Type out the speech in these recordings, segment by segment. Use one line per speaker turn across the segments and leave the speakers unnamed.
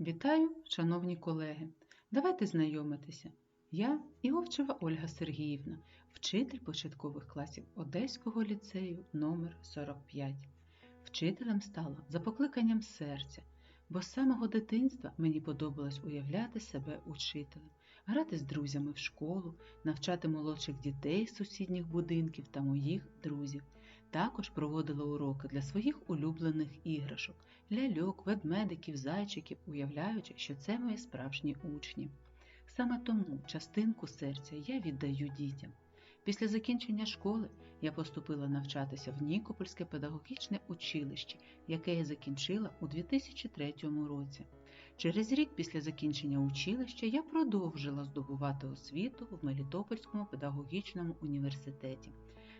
Вітаю, шановні колеги! Давайте знайомитися. Я Іовчева Ольга Сергіївна, вчитель початкових класів Одеського ліцею номер 45 Вчителем стала за покликанням серця, бо з самого дитинства мені подобалось уявляти себе учителем, грати з друзями в школу, навчати молодших дітей з сусідніх будинків та моїх друзів. Також проводила уроки для своїх улюблених іграшок, ляльок, ведмедиків, зайчиків, уявляючи, що це мої справжні учні. Саме тому частинку серця я віддаю дітям. Після закінчення школи я поступила навчатися в Нікопольське педагогічне училище, яке я закінчила у 2003 році. Через рік після закінчення училища я продовжила здобувати освіту в Мелітопольському педагогічному університеті.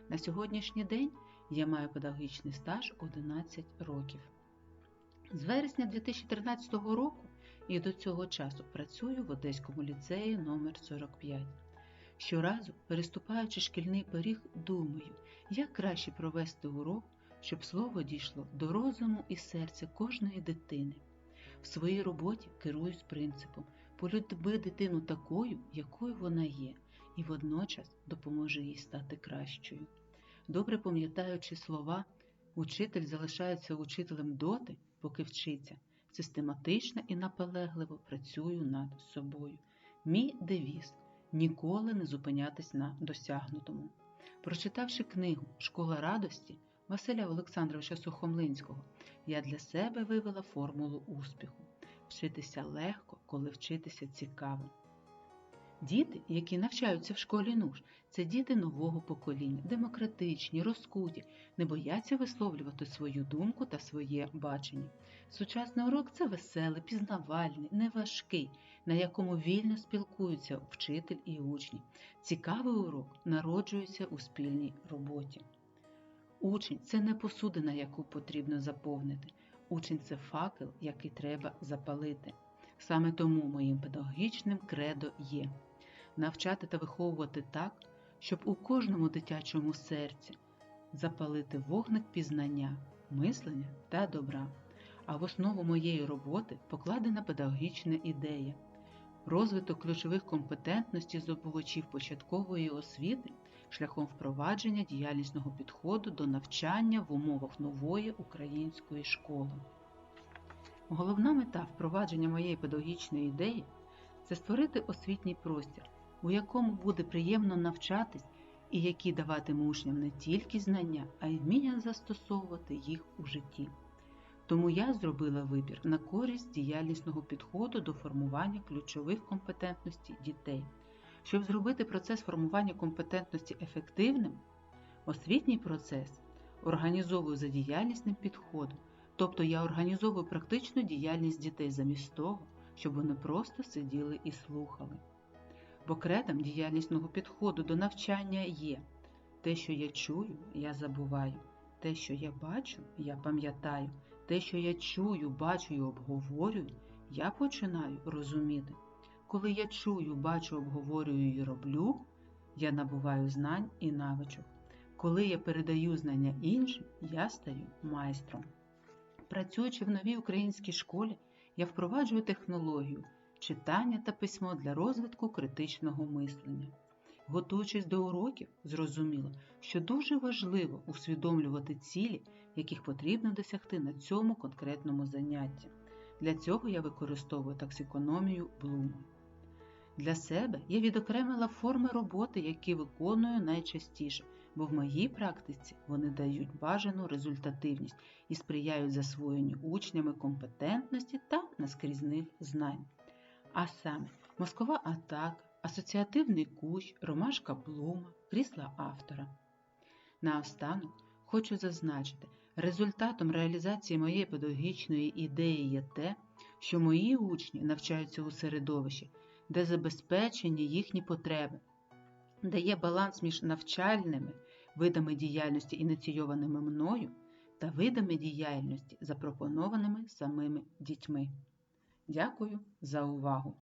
На сьогоднішній день я маю педагогічний стаж 11 років. З вересня 2013 року і до цього часу працюю в Одеському ліцеї номер 45 Щоразу, переступаючи шкільний поріг, думаю, як краще провести урок, щоб слово дійшло до розуму і серця кожної дитини. В своїй роботі керуюсь принципом полюби дитину такою, якою вона є, і водночас допоможе їй стати кращою. Добре пам'ятаючи слова, учитель залишається учителем доти, поки вчиться, систематично і наполегливо працюю над собою. Мій девіз ніколи не зупинятись на досягнутому. Прочитавши книгу Школа радості Василя Олександровича Сухомлинського, я для себе вивела формулу успіху вчитися легко, коли вчитися цікаво. Діти, які навчаються в школі нуж, це діти нового покоління, демократичні, розкуті, не бояться висловлювати свою думку та своє бачення. Сучасний урок це веселий, пізнавальний, неважкий, на якому вільно спілкуються вчитель і учні. Цікавий урок народжується у спільній роботі. Учень це не посудина, яку потрібно заповнити. Учень це факел, який треба запалити. Саме тому моїм педагогічним кредо є навчати та виховувати так, щоб у кожному дитячому серці запалити вогник пізнання, мислення та добра. А в основу моєї роботи покладена педагогічна ідея, розвиток ключових компетентностей здобувачів початкової освіти шляхом впровадження діяльнісного підходу до навчання в умовах нової української школи. Головна мета впровадження моєї педагогічної ідеї це створити освітній простір, у якому буде приємно навчатись і який даватиме учням не тільки знання, а й вміння застосовувати їх у житті. Тому я зробила вибір на користь діяльнісного підходу до формування ключових компетентностей дітей. Щоб зробити процес формування компетентності ефективним, освітній процес організовую за діяльнісним підходом, тобто я організовую практичну діяльність дітей замість того, щоб вони просто сиділи і слухали. Бо кредом діяльнісного підходу до навчання є те, що я чую, я забуваю, те, що я бачу, я пам'ятаю, те, що я чую, бачу і обговорюю, я починаю розуміти. Коли я чую, бачу, обговорюю і роблю, я набуваю знань і навичок. Коли я передаю знання іншим, я стаю майстром. Працюючи в новій українській школі, я впроваджую технологію читання та письмо для розвитку критичного мислення. Готуючись до уроків, зрозуміло, що дуже важливо усвідомлювати цілі, яких потрібно досягти на цьому конкретному занятті. Для цього я використовую таксикономію Блума. Для себе я відокремила форми роботи, які виконую найчастіше, бо в моїй практиці вони дають бажану результативність і сприяють засвоєнню учнями компетентності та наскрізних знань. А саме мозкова атака, асоціативний кущ, ромашка блума, крісла автора. Наостанок хочу зазначити, результатом реалізації моєї педагогічної ідеї є те, що мої учні навчаються у середовищі, де забезпечені їхні потреби, де є баланс між навчальними видами діяльності, ініційованими мною, та видами діяльності, запропонованими самими дітьми. Дякую за увагу!